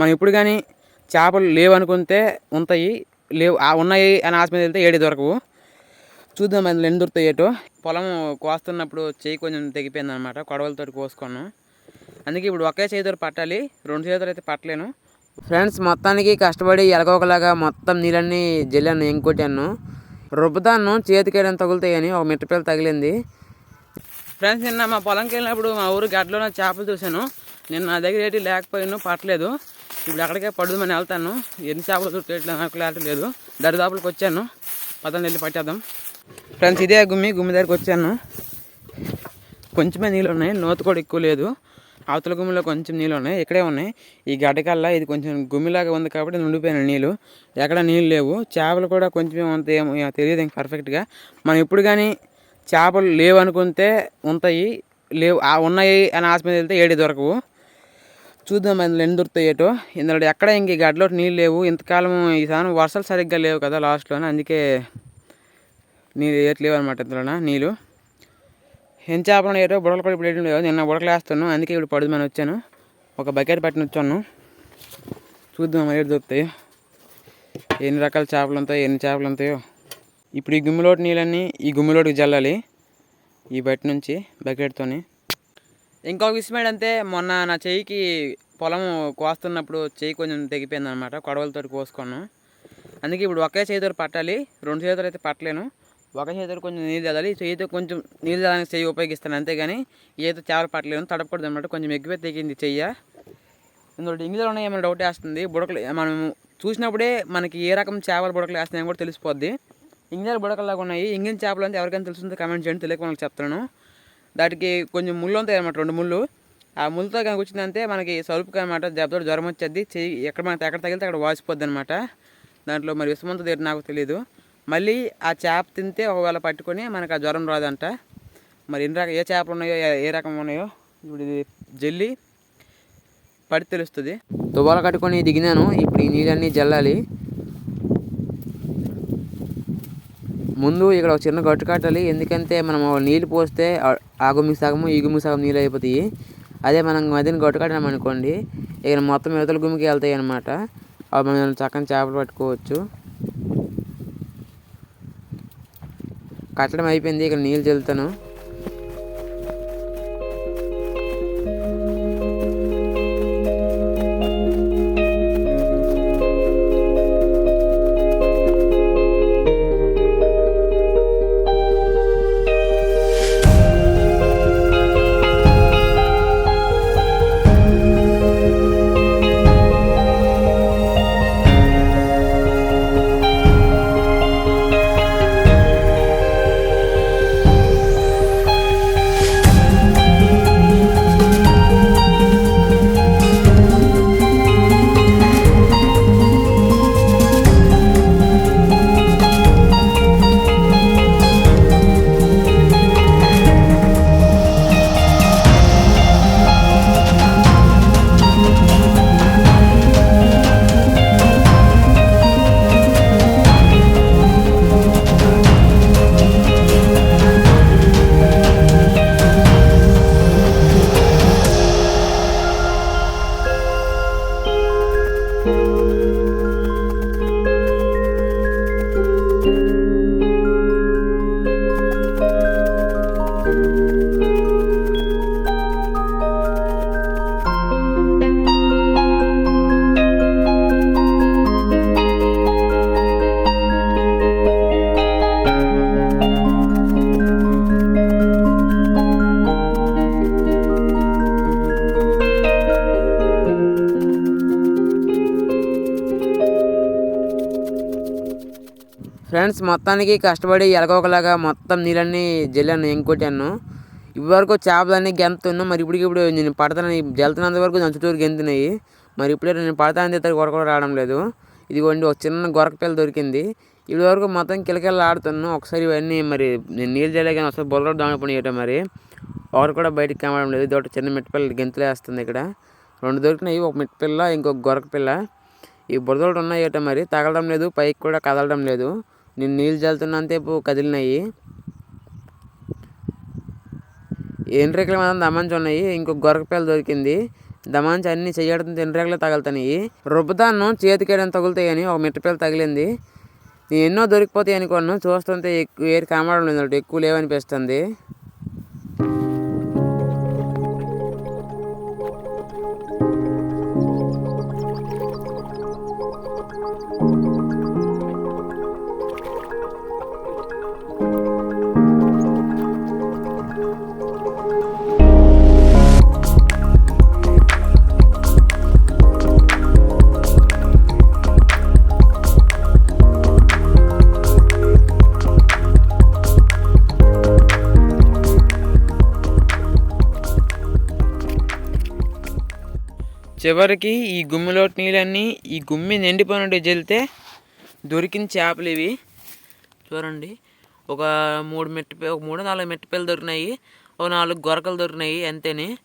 మనం ఇప్పుడు కానీ చేపలు లేవనుకుంటే ఉంటాయి. లేవు ఉన్నాయి అని ఆశ మీద వెళ్తే ఏడి దొరకవు. చూద్దాం అందులో ఎన్ని దొరుకుతాయి ఏటో. పొలం కోస్తున్నప్పుడు చేయి కొంచెం తెగిపోయింది అనమాట కొడవలతో కోసుకున్నాను అందుకే ఇప్పుడు ఒకే చేతితో పట్టాలి. రెండు చేతులు అయితే పట్టలేను. ఫ్రెండ్స్ మొత్తానికి కష్టపడి ఎలగొకలాగా మొత్తం నీళ్ళన్నీ జల్లాను ఇంకొట్టాను రుబ్బుతాను చేతికేయడం తగులుతాయని ఒక మిట్టపిల్ల తగిలింది. ఫ్రెండ్స్ నిన్న మా పొలంకి వెళ్ళినప్పుడు మా ఊరు గడ్డలో చేపలు చూశాను నిన్న నా దగ్గర ఏంటి లేకపోయాను పట్టలేదు. ఇప్పుడు ఎక్కడికే పడుదామని వెళ్తాను. ఎన్ని చేపలు దొరికేట్లేదు నాకు క్లారిటీ లేదు. దరిదాపులకు వచ్చాను. పదండి వెళ్ళి పట్టేద్దాం. ఫ్రెండ్స్ ఇదే గుమ్మి. గుమ్మి దగ్గరికి వచ్చాను. కొంచెమే నీళ్ళు ఉన్నాయి. నోత కూడా ఎక్కువ లేదు. అవతల గుమ్మిలో కొంచెం నీళ్ళు ఉన్నాయి. ఇక్కడే ఉన్నాయి. ఈ గడ్డకల్లా ఇది కొంచెం గుమ్మిలాగా ఉంది కాబట్టి నిండిపోయిన నీళ్ళు. ఎక్కడ నీళ్ళు లేవు. చేపలు కూడా కొంచెం అంత ఏమో తెలియదు ఇంక పర్ఫెక్ట్గా మనం ఇప్పుడు కానీ చేపలు లేవు అనుకుంటే ఉంటాయి. లేవు. ఉన్నాయి అని ఆశ మీద వెళ్తే ఏడి దొరకవు. చూద్దాం అందులో ఎన్ని దొరుకుతాయి ఏటో ఇందులో ఎక్కడ ఇంక గడ్డలో నీళ్ళు లేవు. ఇంతకాలం ఈసారి వర్షాలు సరిగ్గా లేవు కదా లాస్ట్లోనే. అందుకే నీళ్ళు వేయట్లేవు అనమాట ఇందులోన నీళ్ళు. ఏం చేపలు ఏటో బుడకలు కూడా ఇప్పుడు వేయడం లేదు నిన్న బుడకలు వేస్తాను అందుకే ఇప్పుడు పడుదామని వచ్చాను. ఒక బకెట్ పట్టిన వచ్చాను. చూద్దాం మరి ఏడు దొరుకుతాయి. ఎన్ని రకాల చేపలు ఉంటాయో ఎన్ని చేపలు ఉంటాయో. ఇప్పుడు ఈ గుమ్మిలోటు నీళ్ళన్నీ ఈ గుమ్మిలోటికి జల్లాలి. ఈ బట్టి నుంచి బకెట్తోని. ఇంకొక విషయం ఏంటంటే మొన్న నా చెయ్యికి పొలం కోస్తున్నప్పుడు చెయ్యి కొంచెం తెగిపోయింది అనమాట కొడవలతో కోసుకున్నాను. అందుకే ఇప్పుడు ఒకే చేతితో పట్టాలి రెండు చేతులు అయితే పట్టలేను. ఒక చేతితో కొంచెం నీళ్ళు చల్లాలి చేయితో కొంచెం నీళ్ళు చల్లడానికి చెయ్యి ఉపయోగిస్తాను అంతేగాని ఏదో చేపలు పట్టలేను తడపకూడదు అనమాట కొంచెం ఎక్కువే తెగింది చెయ్య. ఇందులో ఇంగిలో ఉన్నాయి ఏమైనా డౌట్ వేస్తుంది? బుడకలు మనం చూసినప్పుడే మనకి ఏ రకం చేపలు బుడకలు వేస్తున్నాయని కూడా తెలిసిపోద్ది. ఇంగిల బుడకల్లాగా ఉన్నాయి ఇంగిన చేపలు అంటే ఎవరికైనా తెలుస్తుంది కమెంట్ చేయండి తెలియక మనకు చెప్తాను దాటికి కొంచెం ముళ్ళు ఉంటాయి అనమాట రెండు ముళ్ళు. ఆ ముళ్ళతో కనుక వచ్చిందంటే మనకి సలుపుకి అనమాట దెబ్బతో జ్వరం వచ్చేది. చెయ్యి ఎక్కడ మనకి ఎక్కడ తగిలితే అక్కడ వాసిపోద్ది అనమాట దాంట్లో మరి విషమంతో తీరు నాకు తెలియదు మళ్ళీ ఆ చేప తింటే ఒకవేళ పట్టుకొని మనకు ఆ జ్వరం రాదంట. మరి ఎన్ని రకం ఏ చేపలు ఉన్నాయో ఏ- రకం ఉన్నాయో ఇప్పుడు ఇది జల్లి పడి తెలుస్తుంది. తువ్వాల కట్టుకొని దిగినాను. ఇప్పుడు ఈ నీళ్ళన్నీ జల్లాలి. ముందు ఇక్కడ ఒక చిన్న గట్టు కట్టాలి. ఎందుకంటే మనం నీళ్ళు పోస్తే ఆ- గుమ్మి సగము ఈ గుమ్మి సగం నీళ్ళు అయిపోతాయి. అదే మనం మధ్యన గట్టు కట్టినాం అనుకోండి ఇక్కడ మొత్తం ఇవతల గుమ్మికి వెళ్తాయి అనమాట అవి మనం చక్కని చేపలు పట్టుకోవచ్చు. కట్టడం అయిపోయింది. ఇక్కడ నీళ్ళు చల్లుతాను. ఫ్రెండ్స్ మొత్తానికి కష్టపడి ఎలగొకలాగా మొత్తం నీళ్ళన్నీ జల్లాను ఎంకొట్టాను ఇప్పటివరకు చేపలన్నీ గెంతున్నాం మరి ఇప్పటికి ఇప్పుడు నేను పడతాను జల్తున్నంత వరకు దాని చుట్టూరు గెంతున్నాయి. మరి ఇప్పుడే నేను పడతానని ఇద్దరు గొడవ కూడా రావడం లేదు. ఇదిగోండి ఒక చిన్న గొరక పిల్ల దొరికింది. ఇప్పటి వరకు మొత్తం కిలకిల ఆడుతున్నాను ఒకసారి ఇవన్నీ మరి నేను నీళ్ళు జల్లే కానీ ఒకసారి బొల్లలు దాని చేయటం మరి. ఒకరు కూడా బయటికి కనబడడం లేదు. ఇది చిన్న మిట్టపిల్ల గెంతులు వేస్తుంది ఇక్కడ. రెండు దొరికినాయి ఒక మిట్టపిల్ల ఇంకొక గొరక పిల్ల ఈ బురదలు ఉన్నాయి ఏటో మరి. తగలడం లేదు పైకి కూడా కదలడం లేదు. నేను నీళ్ళు చల్లుతున్నంతసేపు కదిలినాయి. ఎన్ని రేకులు మాత్రం దమ్మంచి ఉన్నాయి ఇంకొక గొరక దొరికింది. దమాంచి అన్ని చెయ్యడం తినరేగలే తగులుతున్నాయి. రుబ్బతాను చేతికేయడం తగులుతాయని ఒక మిట్టపిల్ల తగిలింది. నేను ఎన్నో దొరికిపోతాయి అనుకోను చూస్తుంటే ఎక్కువ ఏది కనబడడం లేదు ఒకటి ఎక్కువ లేవనిపిస్తుంది. చివరికి ఈ గుమ్మిలో నీళ్ళన్నీ ఈ గుమ్మి నిండిపోయినట్టు చెల్తే దొరికిన చేపలు ఇవి. చూడండి. ఒక మూడు మెట్టిపే ఒక మూడు నాలుగు మెట్టిపేలు దొరికినాయి. ఒక నాలుగు గొరకలు దొరికినాయి అంతేని.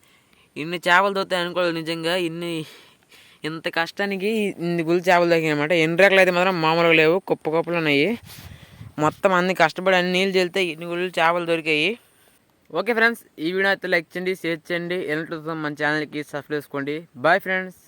ఇన్ని చేపలు దొరుకుతాయి అనుకోలేదు నిజంగా. ఇన్ని ఇంత కష్టానికి ఇన్ని గుళ్ళు చేపలు దొరికాయి అనమాట ఎన్ని రకాలు అయితే మాత్రం మామూలుగా లేవు. కుప్ప కుప్పలు ఉన్నాయి. మొత్తం అన్ని కష్టపడి అన్ని నీళ్ళు చెల్తే ఇన్ని గుళ్ళు చేపలు దొరికాయి. ఓకే ఫ్రెండ్స్ ఈ వీడియో అయితే లైక్ చేయండి షేర్ చేయండి. ఎన్నట్టు మన ఛానల్కి సబ్స్క్రైబ్ చేసుకోండి. Bye friends.